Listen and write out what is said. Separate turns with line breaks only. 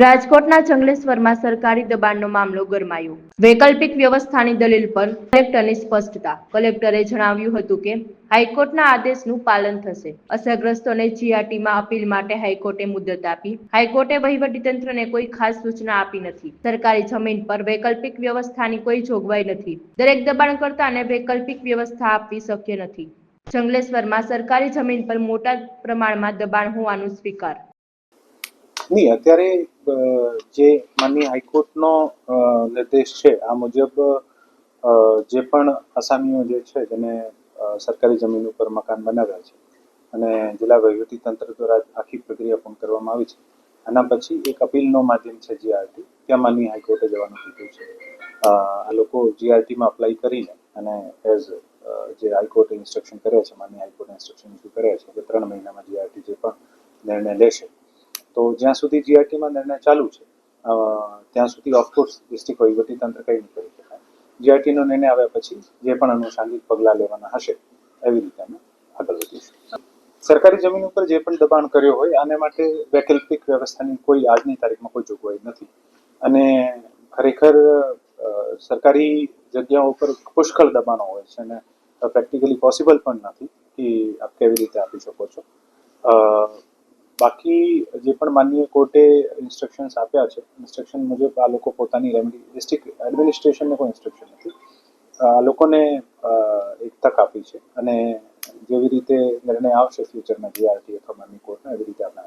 રાજકોટના જંગલેશ્વરમાં સરકારી દબાણનો મામલો ગરમાયો. વૈકલ્પિક વ્યવસ્થાની દલીલ પર કલેક્ટરની સ્પષ્ટતા. કલેક્ટરે જણાવ્યું હતું કે, હાઈકોર્ટના આદેશનું પાલન થશે. અસરગ્રસ્તોને જીઆરટીમાં અપીલ માટે હાઈકોર્ટે મુદત આપી. હાઈકોર્ટે વહીવટીતંત્રને કોઈ ખાસ સૂચના આપી નથી. સરકારી જમીન પર વૈકલ્પિક વ્યવસ્થાની કોઈ જોગવાઈ નથી. દરેક દબાણકર્તાને વૈકલ્પિક વ્યવસ્થા આપવી શક્ય નથી. જંગલેશ્વરમાં સરકારી જમીન પર મોટા પ્રમાણમાં દબાણ હોવાનું સ્વીકાર.
નહીં, અત્યારે જે માનની હાઈકોર્ટનો નિર્દેશ છે, આ મુજબ જે પણ આસામીઓ જે છે, જેને સરકારી જમીન ઉપર મકાન બનાવ્યા છે અને જિલ્લા વહીવટી તંત્ર દ્વારા આખી પ્રક્રિયા પૂર્ણ કરવામાં આવી છે. આના પછી એક અપીલનો માધ્યમ છે જીઆરટી ત્યાં માનની હાઈકોર્ટે જવાનું કીધું છે. આ લોકો જીઆરટીમાં અપ્લાય કરીને અને એઝ જે હાઈકોર્ટે ઇન્સ્ટ્રક્શન કર્યા છે, માનનીય હાઈકોર્ટે ઇન્સ્ટ્રક્શન ઇસ્યુ કર્યા છે, કે ત્રણ મહિનામાં જીઆરટી જે પણ નિર્ણય લેશે તો જ્યાં સુધી જીઆરટીમાં નિર્ણય ચાલુ છે ત્યાં સુધી ઓફકોર્સ ડિસ્ટ્રિક્ટ વહીવટી તંત્ર કંઈ નહીં કરી શકાય. જીઆરટીનો નિર્ણય આવ્યા પછી જે પણ અનુષાંગિક પગલાં લેવાના હશે, એવી રીતે અમે આગળ વધીશું. સરકારી જમીન ઉપર જે પણ દબાણ કર્યો હોય, આને માટે વૈકલ્પિક વ્યવસ્થાની કોઈ આજની તારીખમાં કોઈ જોગવાઈ નથી. અને ખરેખર સરકારી જગ્યાઓ ઉપર પુષ્કળ દબાણો હોય છે અને પ્રેક્ટિકલી પોસિબલ પણ નથી કે આપ કેવી રીતે આપી શકો છો. બાકી જે પણ માનનીય કોર્ટે ઇન્સ્ટ્રક્શન્સ આપ્યા છે ઇન્સ્ટ્રક્શન મુજબ આ લોકો પોતાની રેમેડી ડિસ્ટ્રિક્ટ એડમિનિસ્ટ્રેશનને કોઈ ઇન્સ્ટ્રક્શન નથી. આ લોકોને એક તક આપી છે. અને જેવી રીતે નિર્ણય આવશે ફ્યુચરમાં જીઆરટી અથવા માનની કોર્ટનો એવી રીતે આપણે